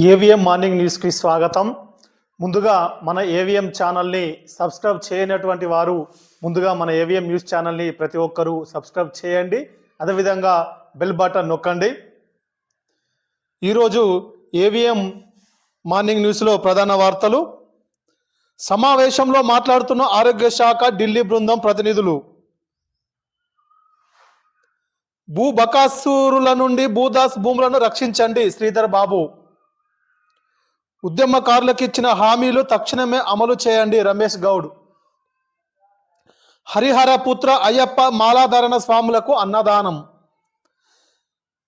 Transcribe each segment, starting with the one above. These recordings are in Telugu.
ఏవిఎం మార్నింగ్ న్యూస్కి స్వాగతం. ముందుగా మన ఏవిఎం ఛానల్ని సబ్స్క్రైబ్ చేయనటువంటి వారు ముందుగా మన ఏవిఎం న్యూస్ ఛానల్ని ప్రతి ఒక్కరూ సబ్స్క్రైబ్ చేయండి. అదేవిధంగా బెల్ బటన్ నొక్కండి. ఈరోజు ఏవిఎం మార్నింగ్ న్యూస్లో ప్రధాన వార్తలు. సమావేశంలో మాట్లాడుతున్న ఆరోగ్య శాఖ ఢిల్లీ బృందం ప్రతినిధులు. భూ బకాసూరుల నుండి భూదాస్ భూములను రక్షించండి శ్రీధర్ బాబు. ఉద్యమకారులకు ఇచ్చిన హామీలు తక్షణమే అమలు చేయండి రమేష్ గౌడ్. హరిహర పుత్ర అయ్యప్ప మాలాధరణ స్వాములకు అన్నదానం.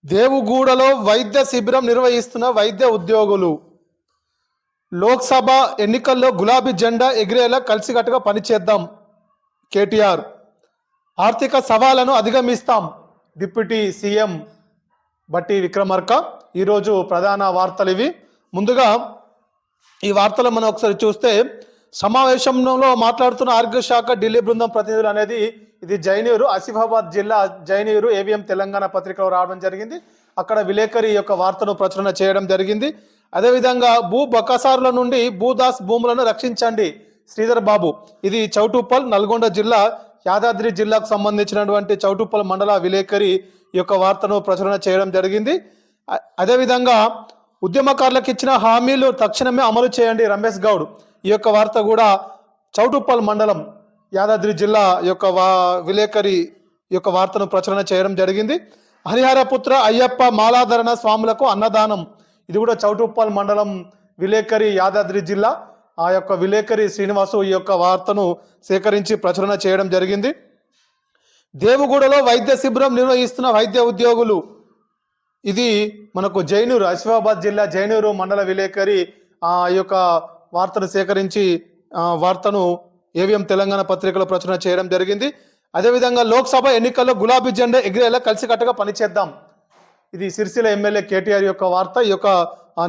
దేవుగూడలో వైద్య శిబిరం నిర్వహిస్తున్న వైద్య ఉద్యోగులు. లోక్సభ ఎన్నికల్లో గులాబీ జెండా ఎగిరేలా కలిసికట్టుగా పనిచేద్దాం. కేటీఆర్. ఆర్థిక సవాళ్ళను అధిగమిస్తాం డిప్యూటీ సీఎం బట్టి విక్రమార్క. ఈరోజు ప్రధాన వార్తలు ఇవి. ముందుగా ఈ వార్తలు మనం ఒకసారి చూస్తే సమావేశంలో మాట్లాడుతున్న ఆరోగ్య శాఖ ఢిల్లీ బృందం ప్రతినిధులు అనేది ఇది జైనూరు ఆసిఫాబాద్ జిల్లా జైనూరు ఏవిఎం తెలంగాణ పత్రికలో రావడం జరిగింది. అక్కడ విలేకరి యొక్క వార్తను ప్రచురణ చేయడం జరిగింది. అదేవిధంగా భూ బకాసారుల నుండి భూదాస్ భూములను రక్షించండి శ్రీధర్ బాబు. ఇది చౌటుప్పల్ నల్గొండ జిల్లా యాదాద్రి జిల్లాకు సంబంధించినటువంటి చౌటుప్పల్ మండల విలేకరి యొక్క వార్తను ప్రచురణ చేయడం జరిగింది. అదేవిధంగా ఉద్యమకారులకు ఇచ్చిన హామీలు తక్షణమే అమలు చేయండి. రమేష్ గౌడ్ ఈ యొక్క వార్త కూడా చౌటుప్పల్ మండలం యాదాద్రి జిల్లా యొక్క వా విలేకరి ఈ యొక్క వార్తను ప్రచురణ చేయడం జరిగింది. హరిహరపుత్ర అయ్యప్ప మాలాధరణ స్వాములకు అన్నదానం. ఇది కూడా చౌటుప్పల్ మండలం విలేకరి యాదాద్రి జిల్లా. ఆ యొక్క విలేకరి శ్రీనివాసు ఈ యొక్క వార్తను సేకరించి ప్రచురణ చేయడం జరిగింది. దేవుగూడలో వైద్య శిబిరం నిర్వహిస్తున్న వైద్య ఉద్యోగులు ఇది మనకు జైనూరు ఆసిఫాబాద్ జిల్లా జైనూరు మండల విలేకరి ఆ యొక్క వార్తను సేకరించి ఆ, వార్తను ఏవిఎం తెలంగాణ పత్రికలో ప్రచురణ చేయడం జరిగింది. అదేవిధంగా లోక్సభ ఎన్నికల్లో గులాబీ జెండా ఎగిరేలా కలిసికట్టుగా పనిచేద్దాం. ఇది సిరిసిల్ల ఎమ్మెల్యే కేటీఆర్ యొక్క వార్త ఈ యొక్క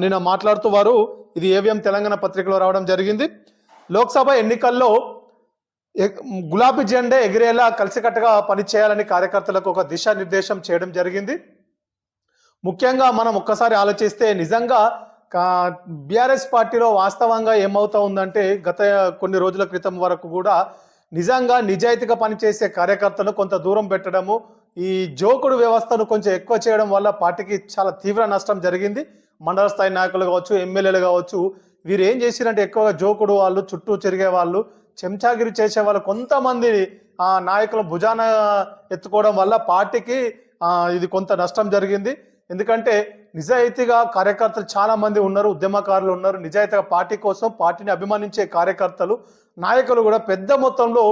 నిన్న మాట్లాడుతూ వారు ఇది ఏవిఎం తెలంగాణ పత్రికలో రావడం జరిగింది. లోక్సభ ఎన్నికల్లో గులాబీ జెండా ఎగిరేలా కలిసికట్టుగా పనిచేయాలని కార్యకర్తలకు ఒక దిశానిర్దేశం చేయడం జరిగింది. ముఖ్యంగా మనం ఒక్కసారి ఆలోచిస్తే నిజంగా బీఆర్ఎస్ పార్టీలో వాస్తవంగా ఏమవుతా ఉందంటే గత కొన్ని రోజుల క్రితం వరకు కూడా నిజంగా నిజాయితీగా పనిచేసే కార్యకర్తలు కొంత దూరం పెట్టడము ఈ జోకుడు వ్యవస్థను కొంచెం ఎక్కువ చేయడం వల్ల పార్టీకి చాలా తీవ్ర నష్టం జరిగింది. మండల స్థాయి నాయకులు కావచ్చు ఎమ్మెల్యేలు కావచ్చు వీరు ఏం చేసిరంటే ఎక్కువగా జోకుడు వాళ్ళు చుట్టూ తిరిగే వాళ్ళు చెంచాగిరి చేసే వాళ్ళు కొంతమంది ఆ నాయకుల భుజాన ఎత్తుకోవడం వల్ల పార్టీకి ఇది కొంత నష్టం జరిగింది. ఎందుకంటే నిజాయితీగా కార్యకర్తలు చాలా మంది ఉన్నారు ఉద్యమకారులు ఉన్నారు. నిజాయితీగా పార్టీ కోసం పార్టీని అభిమానించే కార్యకర్తలు నాయకులు కూడా పెద్ద మొత్తంలో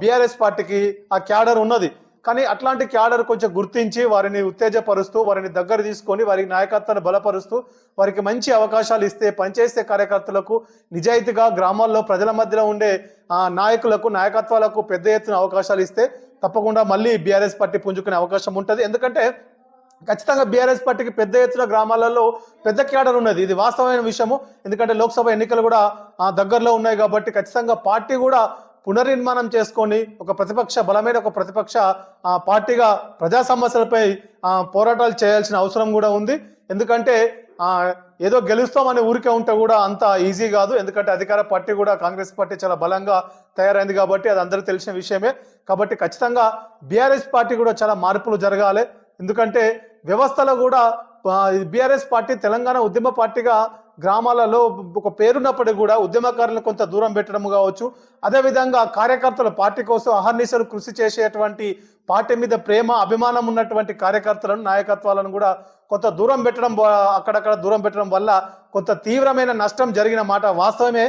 బీఆర్ఎస్ పార్టీకి ఆ క్యాడర్ ఉన్నది. కానీ అట్లాంటి క్యాడర్ కొంచెం గుర్తించి వారిని ఉత్తేజపరుస్తూ వారిని దగ్గర తీసుకొని వారికి నాయకత్వాన్ని బలపరుస్తూ వారికి మంచి అవకాశాలు ఇస్తే పనిచేసే కార్యకర్తలకు నిజాయితీగా గ్రామాల్లో ప్రజల మధ్యలో ఉండే నాయకులకు నాయకత్వాలకు పెద్ద ఎత్తున అవకాశాలు ఇస్తే తప్పకుండా మళ్ళీ బీఆర్ఎస్ పార్టీ పుంజుకునే అవకాశం ఉంటుంది. ఎందుకంటే ఖచ్చితంగా బీఆర్ఎస్ పార్టీకి పెద్ద ఎత్తున గ్రామాలలో పెద్ద క్యాడర్ ఉన్నది. ఇది వాస్తవమైన విషయము. ఎందుకంటే లోక్సభ ఎన్నికలు కూడా ఆ, దగ్గరలో ఉన్నాయి కాబట్టి ఖచ్చితంగా పార్టీ కూడా పునర్నిర్మాణం చేసుకొని ఒక ప్రతిపక్ష బలమైన ఒక ప్రతిపక్ష ఆ, పార్టీగా ప్రజా సమస్యలపై పోరాటాలు చేయాల్సిన అవసరం కూడా ఉంది. ఎందుకంటే ఆ, ఏదో గెలుస్తామని ఊరికే ఉంటే కూడా అంత ఈజీ కాదు. ఎందుకంటే అధికార పార్టీ కూడా కాంగ్రెస్ పార్టీ చాలా బలంగా తయారైంది కాబట్టి అది అందరూ తెలిసిన విషయమే. కాబట్టి ఖచ్చితంగా బీఆర్ఎస్ పార్టీ కూడా చాలా మార్పులు జరగాలి. ఎందుకంటే వ్యవస్థలో కూడా బీఆర్ఎస్ పార్టీ తెలంగాణ ఉద్యమ పార్టీగా గ్రామాలలో ఒక పేరున్నప్పటికీ కూడా ఉద్యమకారులను కొంత దూరం పెట్టడం కావచ్చు. అదేవిధంగా కార్యకర్తలు పార్టీ కోసం అహర్నిశలు కృషి చేసేటువంటి పార్టీ మీద ప్రేమ అభిమానం ఉన్నటువంటి కార్యకర్తలను నాయకత్వాలను కూడా కొంత దూరం పెట్టడం అక్కడక్కడ దూరం పెట్టడం వల్ల కొంత తీవ్రమైన నష్టం జరిగిన మాట వాస్తవమే.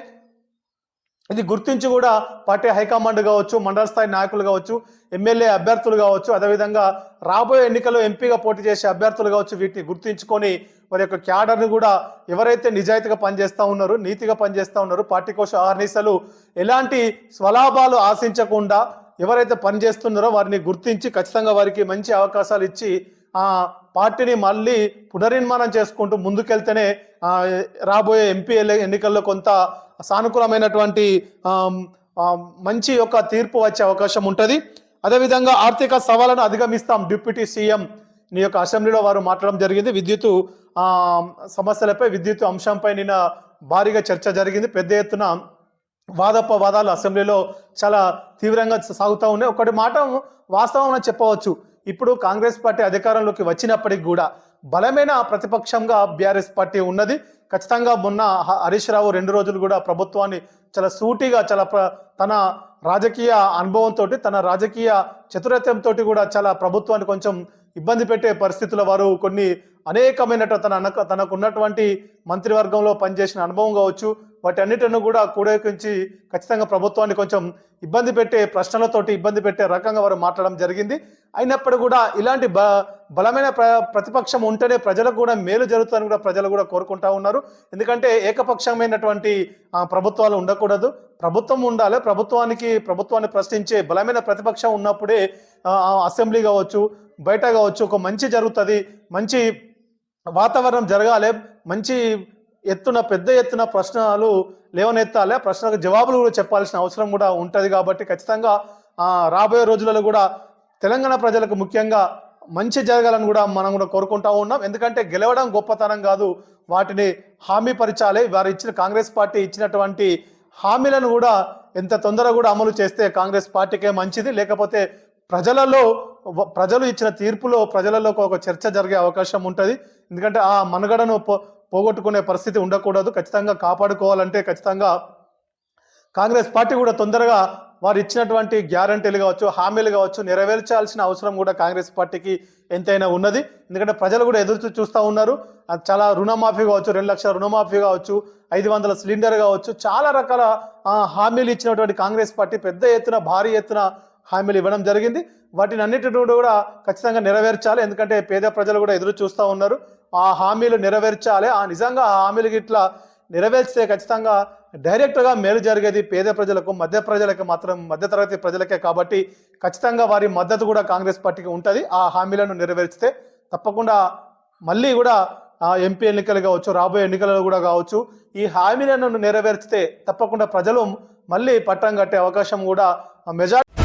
ఇది గుర్తించి కూడా పార్టీ హైకమాండ్ కావచ్చు మండల స్థాయి నాయకులు కావచ్చు ఎమ్మెల్యే అభ్యర్థులు కావచ్చు అదేవిధంగా రాబోయే ఎన్నికల్లో ఎంపీగా పోటీ చేసే అభ్యర్థులు కావచ్చు వీటిని గుర్తించుకొని వారి యొక్క క్యాడర్ని కూడా ఎవరైతే నిజాయితీగా పనిచేస్తూ ఉన్నారో నీతిగా పనిచేస్తూ ఉన్నారో పార్టీ కోసం ఆహర్నిసలు ఎలాంటి స్వలాభాలు ఆశించకుండా ఎవరైతే పనిచేస్తున్నారో వారిని గుర్తించి ఖచ్చితంగా వారికి మంచి అవకాశాలు ఇచ్చి ఆ పార్టీని మళ్ళీ పునర్నిర్మాణం చేసుకుంటూ ముందుకెళ్తేనే రాబోయే ఎంపీ ఎన్నికల్లో కొంత సానుకూలమైనటువంటి మంచి యొక్క తీర్పు వచ్చే అవకాశం ఉంటుంది. అదేవిధంగా ఆర్థిక సవాళ్ళను అధిగమిస్తాం డిప్యూటీ సీఎం నీ యొక్క అసెంబ్లీలో వారు మాట్లాడడం జరిగింది. విద్యుత్ సమస్యలపై విద్యుత్ అంశంపై నిన్న భారీగా చర్చ జరిగింది. పెద్ద ఎత్తున వాదోపవాదాలు అసెంబ్లీలో చాలా తీవ్రంగా సాగుతూ ఉన్నాయి. ఒకటి మాట వాస్తవం అని చెప్పవచ్చు. ఇప్పుడు కాంగ్రెస్ పార్టీ అధికారంలోకి వచ్చినప్పటికి కూడా బలమైన ప్రతిపక్షంగా బీఆర్ఎస్ పార్టీ ఉన్నది. ఖచ్చితంగా మొన్న హ- హరీష్ రావు రెండు రోజులు కూడా ప్రభుత్వాన్ని చాలా సూటిగా చాలా తన రాజకీయ అనుభవంతో తన రాజకీయ చతురత్యంతో కూడా చాలా ప్రభుత్వాన్ని కొంచెం ఇబ్బంది పెట్టే పరిస్థితుల వారు కొన్ని అనేకమైన తన తనకున్నటువంటి తనకు ఉన్నటువంటి మంత్రివర్గంలో పనిచేసిన అనుభవం కావచ్చు వాటి అన్నిటిని కూడా కూడేకించి ఖచ్చితంగా ప్రభుత్వాన్ని కొంచెం ఇబ్బంది పెట్టే ప్రశ్నలతోటి ఇబ్బంది పెట్టే రకంగా వారు మాట్లాడడం జరిగింది. అయినప్పుడు కూడా ఇలాంటి బ బలమైన ప్ర ప్రతిపక్షం ఉంటేనే ప్రజలకు కూడా మేలు జరుగుతుందని కూడా ప్రజలు కూడా కోరుకుంటా ఉన్నారు. ఎందుకంటే ఏకపక్షమైనటువంటి ప్రభుత్వాలు ఉండకూడదు. ప్రభుత్వం ఉండాలి. ప్రభుత్వానికి ప్రభుత్వాన్ని ప్రశ్నించే బలమైన ప్రతిపక్షం ఉన్నప్పుడే అసెంబ్లీ కావచ్చు బయట కావచ్చు ఒక మంచి జరుగుతుంది. మంచి వాతావరణం జరగాలి మంచి ఎత్తున పెద్ద ఎత్తున ప్రశ్నలు లేవనెత్తాలి ఆ ప్రశ్నలకు జవాబులు కూడా చెప్పాల్సిన అవసరం కూడా ఉంటుంది కాబట్టి ఖచ్చితంగా రాబోయే రోజులలో కూడా తెలంగాణ ప్రజలకు ముఖ్యంగా మంచి జరగాలని కూడా మనం కూడా కోరుకుంటా ఉన్నాం. ఎందుకంటే గెలవడం గొప్పతనం కాదు. వాటిని హామీ పరిచాలి. వారు ఇచ్చిన కాంగ్రెస్ పార్టీ ఇచ్చినటువంటి హామీలను కూడా ఎంత తొందరగా కూడా అమలు చేస్తే కాంగ్రెస్ పార్టీకే మంచిది. లేకపోతే ప్రజలలో ప్రజలు ఇచ్చిన తీర్పులో ప్రజలలో ఒక చర్చ జరిగే అవకాశం ఉంటుంది. ఎందుకంటే ఆ మనుగడను పోగొట్టుకునే పరిస్థితి ఉండకూడదు. ఖచ్చితంగా కాపాడుకోవాలంటే ఖచ్చితంగా కాంగ్రెస్ పార్టీ కూడా తొందరగా వారు ఇచ్చినటువంటి గ్యారంటీలు కావచ్చు హామీలు కావచ్చు నెరవేర్చాల్సిన అవసరం కూడా కాంగ్రెస్ పార్టీకి ఎంతైనా ఉన్నది. ఎందుకంటే ప్రజలు కూడా ఎదురు చూస్తూ ఉన్నారు. అది చాలా రుణమాఫీ కావచ్చు రెండు లక్షల రుణమాఫీ కావచ్చు ఐదు వందల సిలిండర్ కావచ్చు చాలా రకాల హామీలు ఇచ్చినటువంటి కాంగ్రెస్ పార్టీ పెద్ద ఎత్తున భారీ ఎత్తున హామీలు ఇవ్వడం జరిగింది. వాటిని అన్నిటిని కూడా ఖచ్చితంగా నెరవేర్చాలి. ఎందుకంటే పేద ప్రజలు కూడా ఎదురు చూస్తూ ఉన్నారు. ఆ హామీలు నెరవేర్చాలి. ఆ నిజంగా ఆ హామీలు ఇట్లా నెరవేర్చితే ఖచ్చితంగా డైరెక్ట్గా మేలు జరిగేది పేద ప్రజలకు మధ్య ప్రజలకు మాత్రం మధ్యతరగతి ప్రజలకే కాబట్టి ఖచ్చితంగా వారి మద్దతు కూడా కాంగ్రెస్ పార్టీకి ఉంటుంది. ఆ హామీలను నెరవేర్చితే తప్పకుండా మళ్ళీ కూడా ఎంపీ ఎన్నికలు కావచ్చు రాబోయే ఎన్నికలలో కూడా కావచ్చు ఈ హామీలను నెరవేర్చితే తప్పకుండా ప్రజలు మళ్ళీ పట్టం కట్టే అవకాశం కూడా మెజార్టీ